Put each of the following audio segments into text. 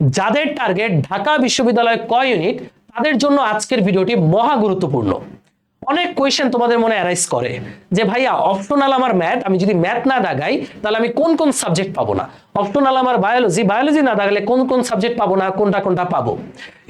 যাদের টার্গেট ঢাকা বিশ্ববিদ্যালয় কয় ইউনিট তাদের জন্য আজকের ভিডিওটি মহা গুরুত্বপূর্ণ। অনেক কোয়েশ্চেন তোমাদের মনে অ্যারাইজ করে যে, ভাইয়া অপশনাল আমার ম্যাথ আমি যদি ম্যাথ না দাগাই, তাহলে আমি কোন কোন সাবজেক্ট পাবো না? অপশনাল আমার বায়োলজি বায়োলজি না দাগালে কোন কোন সাবজেক্ট পাবো না, কোনটা কোনটা পাবো?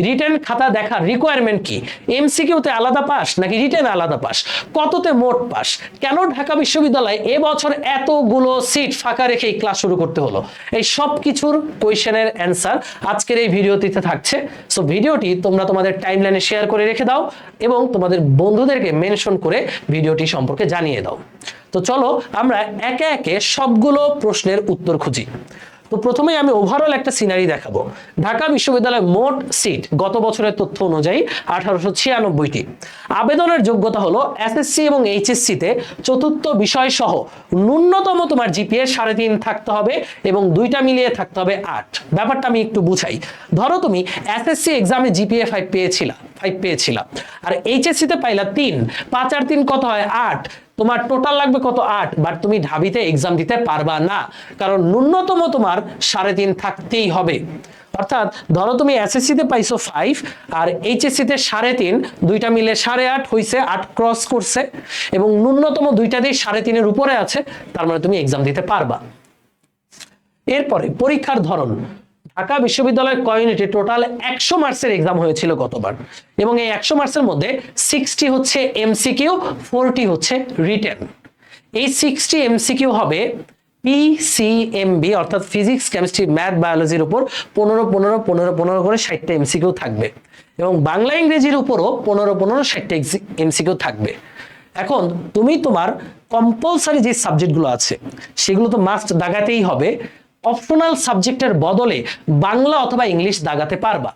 রিটেন খাতা দেখার রিকোয়ারমেন্ট কি? এমসিকিউতে আলাদা পাস নাকি রিটেন আলাদা পাস কততে মোট পাস কেন ঢাকা বিশ্ববিদ্যালয়ে এবছর এতগুলো সিট ফাঁকা রেখে ক্লাস শুরু করতে হলো? এই সব কিছুর কোয়েশ্চেনের অ্যান্সার আজকের এই ভিডিওটিতে থাকছে। সো ভিডিওটি তোমরা তোমাদের টাইমলাইনে শেয়ার করে রেখে দাও এবং তোমাদের বন্ধুদেরকে মেনশন করে ভিডিওটি সম্পর্কে জানিয়ে দাও। তো চলো আমরা একে একে সবগুলো প্রশ্নের উত্তর খুঁজি। তো প্রথমেই আমি ওভারঅল একটা সিনারি দেখাবো। ঢাকা বিশ্ববিদ্যালয়ের মোট সিট গত বছরের তথ্য অনুযায়ী আঠারোশো ছিয়ানব্বইটি। আবেদনের যোগ্যতা হলো এসএসসি এবং এইচএসসি তে চতুর্থ বিষয় সহ ন্যূনতম তোমার জিপিএ সাড়ে তিন থাকতে হবে এবং দুইটা মিলিয়ে থাকতে হবে আট। ব্যাপারটা আমি একটু বুঝাই। ধরো তুমি এসএসসি এক্সামে জিপিএ ফাইভ পেয়েছিলা। ফাইভ পেয়েছিলা আর এইচএসসি তে পাইলা তিন। পাঁচ আর তিন কত হয়? আট। তোমার টোটাল লাগবে কত? আট। বাট তুমি ঢাবিতে এক্সাম দিতে পারবা না। কারণ ন্যূনতম তোমার সাড়ে তিন থাকতেই হবে। অর্থাৎ ধরো তুমি এসএসসি তে পাইছো ফাইভ আর এইচএসসি তে সাড়ে তিন, দুইটা মিলে সাড়ে আট হইছে, আট ক্রস করছে এবং ন্যূনতম দুইটা দিয়ে সাড়ে তিনের উপরে আছে, তার মানে তুমি এক্সাম দিতে পারবা। এরপরে পরীক্ষার ধরন। ঢাকা বিশ্ববিদ্যালয়ের কমিউনিটি টোটাল একশো মার্কসের এক্সাম হয়েছিল গতবার। এবং এই একশো মার্কসের মধ্যে সিক্সটি হচ্ছে এমসিকিউ ফোরটি হচ্ছে রিটেন এই সিক্সটি এমসিকিউ হবে পিসিএমবি অর্থাৎ ফিজিক্স কেমিস্ট্রি ম্যাথ বায়োলজির উপর পনেরো পনেরো পনেরো পনেরো করে ষাটটা এমসিকিউ থাকবে। এবং বাংলা, ইংরেজির উপরও পনেরো পনেরো, ষাটটা এমসিকিউ থাকবে। এখন তুমি তোমার কম্পালসারি যে সাবজেক্টগুলো আছে, সেগুলো তো মাস্ট দাগাতেই হবে। অপশনাল সাবজেক্টের বদলে বাংলা অথবা ইংলিশ দাগাতে পারবা।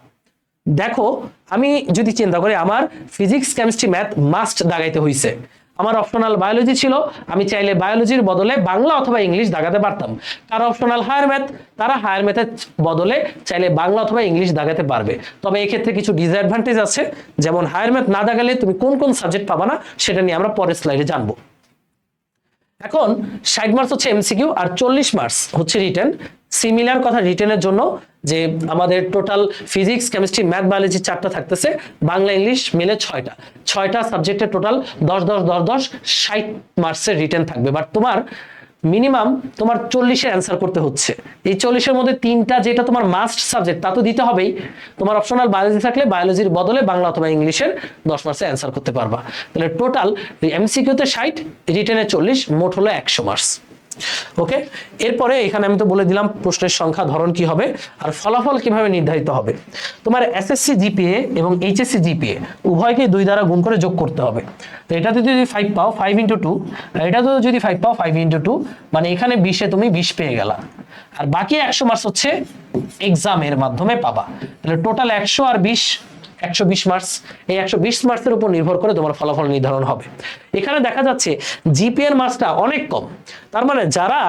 দেখো, আমি যদি চিন্তা করি, আমার ফিজিক্স কেমিস্ট্রি ম্যাথ মাস্ট দাগাইতে হইছে। আমার অপশনাল বায়োলজি ছিল, আমি চাইলে বায়োলজির বদলে বাংলা অথবা ইংলিশ দাগাতে পারতাম। কারও অপশনাল হায়ার ম্যাথ তারা হায়ার ম্যাথের বদলে চাইলে বাংলা অথবা ইংলিশ দাগাতে পারবে। তবে এক্ষেত্রে কিছু ডিসঅ্যাডভান্টেজ আছে, যেমন হায়ার ম্যাথ না দাগালে তুমি কোন কোন সাবজেক্ট পাবা না, সেটা নিয়ে আমরা পরের স্লাইডে জানব। এখন ষাট মার্কস হচ্ছে এমসিকিউ আর চল্লিশ মার্কস হচ্ছে রিটেন। সিমিলার কথা রিটেনের জন্য যে আমাদের total physics chemistry math biology চারটা থাকতেছে। বাংলা, ইংলিশ মিলে ছয়টা। ছয়টা সাবজেক্টে টোটাল দশ দশ দশ দশ, ষাট মার্কসের রিটেন থাকবে। বাট তোমার মিনিমাম তোমার চল্লিশে অ্যান্সার করতে হচ্ছে। এই চল্লিশের মধ্যে তিনটা যেটা তোমার মাস্ট সাবজেক্ট তা তো দিতে হবেই। তোমার অপশনাল বায়োলজি থাকলে বায়োলজির বদলে বাংলা অথবা ইংলিশের দশ মার্কসে অ্যান্সার করতে পারবা। তাহলে টোটাল এমসিকিউতে ষাট রিটেনে চল্লিশ, মোট হলো একশো মার্কস ওকে এরপরে এখানে আমি তো বলে দিলাম প্রশ্নের সংখ্যা, ধরন কি হবে, আর ফলাফল কীভাবে নির্ধারিত হবে। তোমার এসএসসি জিপিএ এবং এইচএসসি জিপিএ উভয়কে দুই দ্বারা গুণ করে যোগ করতে হবে। তো এটাতে যদি ফাইভ পাও ফাইভ ইন্টু টু আর এটাতে যদি ফাইভ পাও ফাইভ ইন্টু টু মানে এখানে বিশে তুমি বিশ পেয়ে গেলা। আর বাকি একশো মার্কস হচ্ছে এক্সামের মাধ্যমে পাবা। তাহলে টোটাল একশো আর বিশ একশো বিশ মার্কস, এই একশো বিশ মার্কসের উপর নির্ভর করে তোমার ফলাফল নির্ধারণ হবে। এখানে দেখা যাচ্ছে জিপিএর মার্কসটা অনেক কম। তার মানে যারা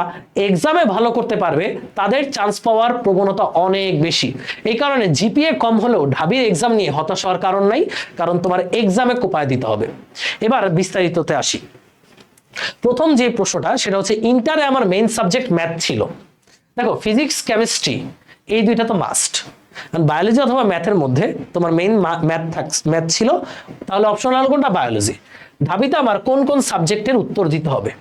এক্সামে ভালো করতে পারবে, তাদের চান্স পাওয়ার প্রবণতা অনেক বেশি। এই কারণে জিপিএ কম হলেও ঢাবির এক্সাম নিয়ে হতাশ হওয়ার কারণ নাই, কারণ তোমার এক্সামে কোপায় দিতে হবে। এবার বিস্তারিততে আসি। প্রথম যে প্রশ্নটা, সেটা হচ্ছে ইন্টারে আমার মেইন সাবজেক্ট ম্যাথ ছিল। দেখো ফিজিক্স কেমিস্ট্রি এই দুইটা তো মাস্ট বায়োলজি অথবা ম্যাথের মধ্যে তোমার মেইন ম্যাথ ম্যাথ ছিল, তাহলে অপশনাল কোনটা? বায়োলজি ঢাবিতে আমার কোন কোন সাবজেক্টের উত্তর দিতে হবে?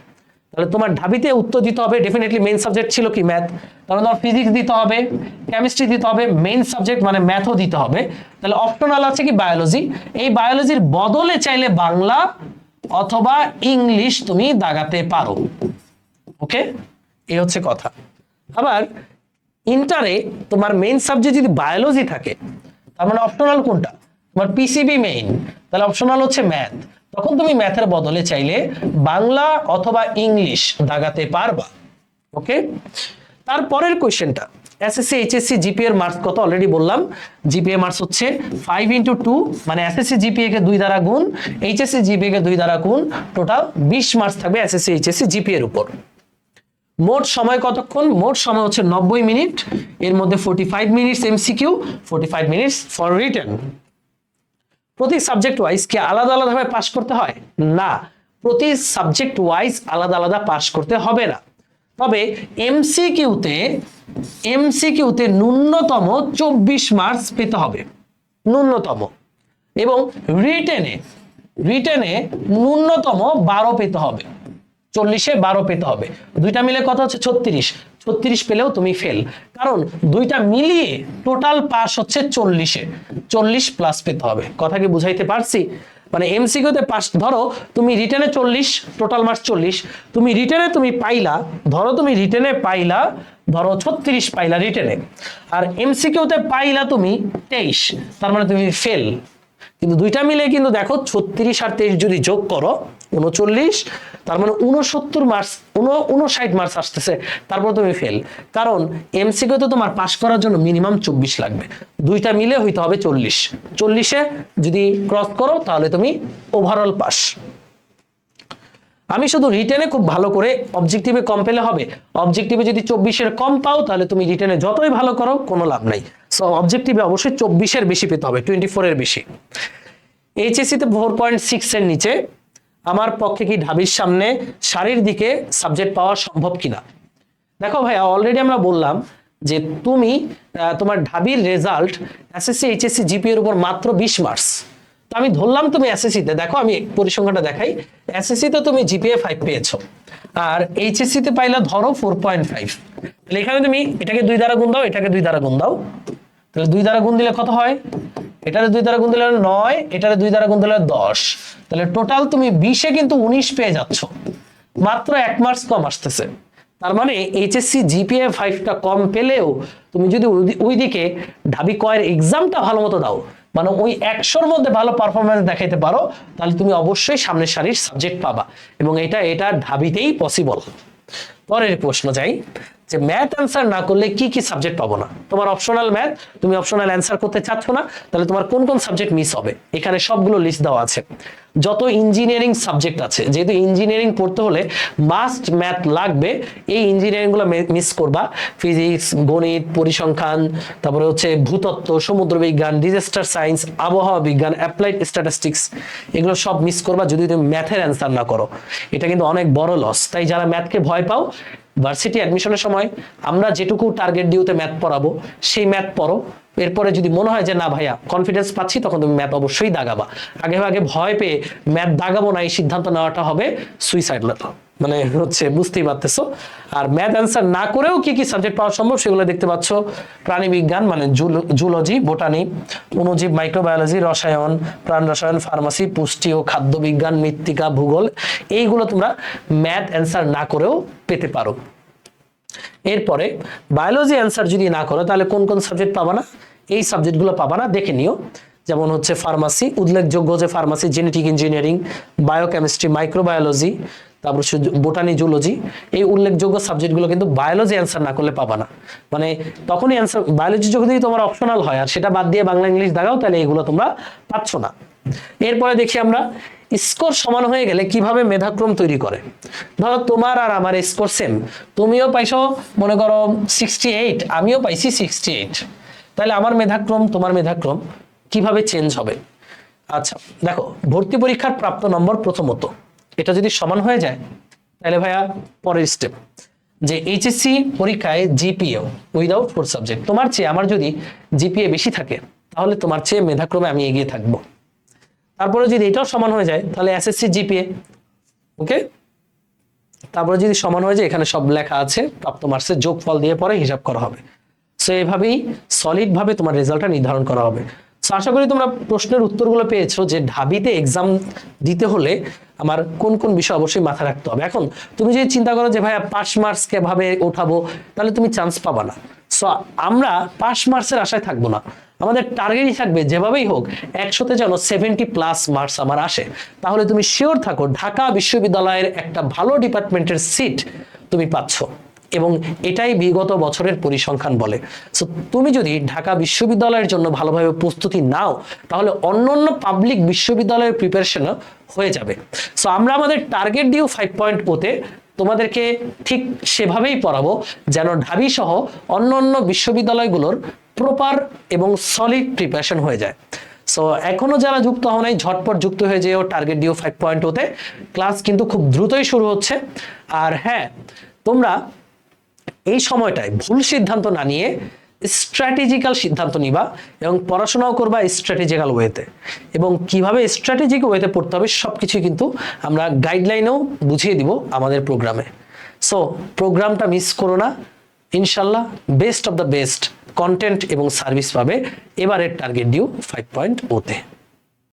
তাহলে তোমার ঢাবিতে উত্তর দিতে হবে ডেফিনেটলি মেইন সাবজেক্ট ছিল কি ম্যাথ তাহলে তোমার ফিজিক্স দিতে হবে কেমিস্ট্রি দিতে হবে মেইন সাবজেক্ট মানে ম্যাথও দিতে হবে। তাহলে অপশনাল আছে কি? বায়োলজি এই বায়োলজির বদলে চাইলে বাংলা অথবা ইংলিশ তুমি দাগাতে পারো। ওকে এই হচ্ছে কথা। আবার ইন্টারে তোমার মেইন সাবজেক্ট যদি বায়োলজি থাকে, তার মানে অপশনাল কোনটা? তোমার পিসিবি মেইন তাহলে অপশনাল হচ্ছে ম্যাথ তখন তুমি ম্যাথের বদলে চাইলে বাংলা অথবা ইংলিশ দাগাতে পারবা। ওকে তারপরের কোয়েশ্চেনটা এসএসসি এইচএসসি জিপিএ এর মার্কস কত? অলরেডি বললাম। জিপিএ মার্কস হচ্ছে ফাইভ ইন্টু টু মানে এসএসসি জিপিএ কে দুই দ্বারা গুণ এইচএসসি জিপিএ কে দুই দ্বারা গুণ টোটাল বিশ মার্কস থাকবে এসএসসি এইচএসসি জিপিএ এর উপর। মোট সময় কতক্ষণ? মোট সময় হচ্ছে নব্বই মিনিট, এর মধ্যে forty five minutes MCQ forty five minutes for return প্রতি সাবজেক্ট ওয়াইজ কি আলাদা আলাদাভাবে পাস করতে হয়? না, প্রতি সাবজেক্ট ওয়াইজ আলাদা আলাদা পাস করতে হবে না। তবে এমসিকিউতে এমসিকিউতে ন্যূনতম চব্বিশ মার্কস পেতে হবে। ন্যূনতম। এবং রিটেনে রিটেনে ন্যূনতম বারো পেতে হবে। চল্লিশে বারো পেতে হবে। দুইটা মিলে কত হচ্ছে? ছত্রিশ। ছত্রিশ পেলেও তুমি ফেল কারণ দুইটা মিলিয়ে টোটাল পাস হচ্ছে চল্লিশে। চল্লিশ প্লাস পেতে হবে। কথা কি বুঝাইতে পারছি? মানে এমসিকিউতে পাস ধরো তুমি রিটেনে চল্লিশ টোটাল মার্কস চল্লিশ। তুমি রিটেনে তুমি পাইলা, ধরো তুমি রিটেনে পাইলা, ধরো ছত্রিশ পাইলা রিটেনে আর এমসিকিউতে পাইলা তুমি তেইশ। তার মানে তুমি ফেল কিন্তু দুইটা মিলে কিন্তু দেখো, ছত্রিশ আর তেইশ যদি যোগ করো উনচল্লিশ, তার মানে উনসত্তর মার্কস উনষাট মার্কস আসতেছে। তারপর তুমি ফেল কারণ এমসিকিউ তো তোমার পাশ করার জন্য মিনিমাম চব্বিশ লাগবে। দুইটা মিলে হইতে হবে চল্লিশ। চল্লিশে যদি ক্রস করো, তাহলে তুমি ওভারঅল পাস আমি শুধু রিটেনে খুব ভালো করে অবজেক্টিভে কম পেলে হবে। অবজেক্টিভে যদি চব্বিশের কম পাও, তাহলে তুমি রিটেনে যতই ভালো করো, কোনো লাভ নাই। সো অবজেক্টিভে অবশ্যই চব্বিশের বেশি পেতে হবে টোয়েন্টি ফোরের বেশি। এইচএসসিতে ফোর পয়েন্ট সিক্স এর নিচে আমার পক্ষে কি ঢাবির সামনে সারির দিকে সাবজেক্ট পাওয়া সম্ভব কিনা? দেখো ভাইয়া অলরেডি আমরা বললাম যে তুমি তোমার ঢাবির রেজাল্ট এসএসসি এইচএসসি জিপি এর উপর মাত্র বিশ মার্কস তো আমি ধরলাম তুমি এসএসসি তে। দেখো, আমি পরিসংখ্যাটা দেখাই। এসএসসি তে তুমি জিপিএ ফাইভ পেয়েছ। আর এইচএসসি তে পাইলা ধরো ফোর পয়েন্ট ফাইভ তাহলে এখানে তুমি এটাকে দুই দ্বারা গুণ দাও, এটাকে দুই দ্বারা গুণ দাও। তাহলে দুই দ্বারা গুণ দিলে কত হয়? এটারে দুই দ্বারা গুণ দিলে নয়, এটারে দুই দ্বারা গুণ দিলে দশ। তাহলে টোটাল তুমি বিশে কিন্তু উনিশ পেয়ে যাচ্ছ। মাত্র এক মার্কস কম আসতেছে। তার মানে এইচএসসি জিপিএ ফাইভটা কম পেলেও তুমি যদি ওই- ওইদিকে ঢাবি কয়ের এক্সামটা ভালো মতো দাও মানে ওই একশোর মধ্যে ভালো পারফরমেন্স দেখাইতে পারো, তাহলে তুমি অবশ্যই সামনের সারির সাবজেক্ট পাবা। এবং এটা এটা ঢাবিতেই পসিবল পরের প্রশ্ন যাই। যে ম্যাথ অ্যান্সার না করলে কি কি সাবজেক্ট পাবো না? তোমার অপশনাল ম্যাথ তুমি অপশনাল অ্যান্সার করতে চাচ্ছ না, তাহলে তোমার কোন কোন সাবজেক্ট মিস হবে? এখানে সবগুলো লিস্ট দেওয়া আছে। যত ইঞ্জিনিয়ারিং সাবজেক্ট আছে, যেহেতু ইঞ্জিনিয়ারিং পড়তে হলে মাস্ট ম্যাথ লাগবে, এই ইঞ্জিনিয়ারিংগুলো মিস করবা। ফিজিক্স গণিত, পরিসংখ্যান, তারপরে হচ্ছে ভূতত্ত্ব, সমুদ্র বিজ্ঞান ডিজাস্টার সায়েন্স আবহাওয়া বিজ্ঞান অ্যাপ্লাইড স্ট্যাটিস্টিক্স এগুলো সব মিস করবা যদি তুমি ম্যাথের অ্যান্সার না করো। এটা কিন্তু অনেক বড় লস তাই যারা ম্যাথকে ভয় পাও ভার্সিটি অ্যাডমিশনের সময় আমরা যেটুকু টার্গেট ডিউতে ম্যাথ পড়াবো, সেই ম্যাথ পড়ো। এরপরে যদি মনে হয় যে না ভাইয়া কনফিডেন্স পাচ্ছি, তখন তুমি ম্যাথ অবশ্যই দাগাবা। আগে আগে ভয় পেয়ে ম্যাথ দাগাবো না, এই সিদ্ধান্ত নেওয়াটা হবে সুইসাইড মানে হচ্ছে বুঝতেই পারতেছো। আর ম্যাথ অ্যান্সার না করেও কি কি সাবজেক্ট পাওয়া সম্ভব সেগুলো দেখতে পাচ্ছ। প্রাণীবিজ্ঞান মানে জুলজি বোটানি অনুজীব মাইক্রোবায়োলজি রসায়ন, প্রাণ রসায়ন ফার্মাসি পুষ্টি ও খাদ্য বিজ্ঞান, মৃত্তিকা, ভূগোল, এইগুলো তোমরা ম্যাথ অ্যান্সার না করেও পেতে পারো। এরপরে বায়োলজি অ্যান্সার যদি না করো, তাহলে কোন কোন সাবজেক্ট পাবা না? এই সাবজেক্টগুলো পাবা না, দেখে নিও। যেমন হচ্ছে ফার্মাসি উল্লেখযোগ্য যে pharmacy genetic engineering biochemistry microbiology তারপর বোটানি জুলজি এই উল্লেখযোগ্য সাবজেক্টগুলো কিন্তু বায়োলজি অ্যান্সার না করলে পাবা না। মানে তখনই অ্যান্সার বায়োলজি যদি তোমার অপশনাল হয়, আর সেটা বাদ দিয়ে বাংলা, ইংলিশ দেখাও তাহলে এগুলো তোমরা পাচ্ছ না। এরপরে দেখি আমরা স্কোর সমান হয়ে গেলে কীভাবে মেধাক্রম তৈরি করে? ধরো তোমার আর আমার স্কোর সেম তুমিও পাইছো, মনে করো সিক্সটি এইট আমিও পাইছি সিক্সটি এইট তাহলে আমার মেধাক্রম, তোমার মেধাক্রম কীভাবে চেঞ্জ হবে? আচ্ছা দেখো, ভর্তি পরীক্ষার প্রাপ্ত নম্বর প্রথমত। এটা যদি সমান হয়ে যায়, তাহলে ভাইয়া পরের স্টেপ যে এইচএসসি পরীক্ষায় জিপিএ উইদাউট ফোর সাবজেক্ট তোমার চেয়ে আমার যদি জিপিএ বেশি থাকে, তাহলে তোমার চেয়ে মেধাক্রমে আমি এগিয়ে থাকব। তারপরে যদি এটাও সমান হয়ে যায়, তাহলে এসএসসি জিপিএ ওকে তারপরে যদি সমান হয়ে যায়, এখানে সব লেখা আছে, প্রাপ্ত মার্কসের যোগফল দিয়ে পরে হিসাব করা হবে। সো এভাবেই সলিড ভাবে তোমার রেজাল্টটা নির্ধারণ করা হবে। সো আশা করি তোমরা প্রশ্নের উত্তরগুলো পেয়েছ যে ঢাবিতে এক্সাম দিতে হলে আমার কোন কোন বিষয় অবশ্যই মাথায় রাখতে হবে। এখন, তুমি যদি চিন্তা করো যে ভাইয়া পাস মার্কস ভাবে ওঠাবো, তাহলে তুমি চান্স পাবা না। সো আমরা পাস মার্কসের আশায় থাকব না। আমাদের টার্গেটই থাকবে যেভাবেই হোক, একশোতে যেন সেভেন্টি প্লাস মার্কস আমার আসে। তাহলে তুমি শিওর থাকো, ঢাকা বিশ্ববিদ্যালয়ের একটা ভালো ডিপার্টমেন্টের সিট তুমি পাচ্ছ। এবং এটাই বিগত বছরের পরিসংখ্যান বলে। সো তুমি যদি ঢাকা বিশ্ববিদ্যালয়ের জন্য ভালোভাবে প্রস্তুতি নাও, তাহলে অন্য অন্য পাবলিক বিশ্ববিদ্যালয়ের প্রিপারেশনও হয়ে যাবে। সো আমরা আমাদের টার্গেট ডিউ ফাইভ পয়েন্ট ওতে তোমাদেরকে ঠিক সেভাবেই পড়াবো, যেন ঢাবি সহ অন্য অন্য বিশ্ববিদ্যালয়গুলোর প্রপার এবং সলিড প্রিপারেশন হয়ে যায়। সো এখনও যারা যুক্ত হও নাই, ঝটপট যুক্ত হয়ে যেও টার্গেট ডিও ফাইভ পয়েন্ট ওতে। ক্লাস কিন্তু খুব দ্রুতই শুরু হচ্ছে। আর হ্যাঁ তোমরা এই সময়টায় ভুল সিদ্ধান্ত না নিয়ে স্ট্র্যাটেজিক্যাল সিদ্ধান্ত নিবা এবং পড়াশোনাও করবা স্ট্র্যাটেজিক্যাল ওয়েতে এবং কীভাবে স্ট্র্যাটেজিক ওয়েতে পড়তে হবে সবকিছুই কিন্তু আমরা গাইডলাইনেও বুঝিয়ে দিব আমাদের প্রোগ্রামে সো প্রোগ্রামটা মিস করো না। ইনশাল্লাহ best of the best content এবং সার্ভিস পাবে। এবারের টার্গেট ডিউ ফাইভ পয়েন্ট ওতে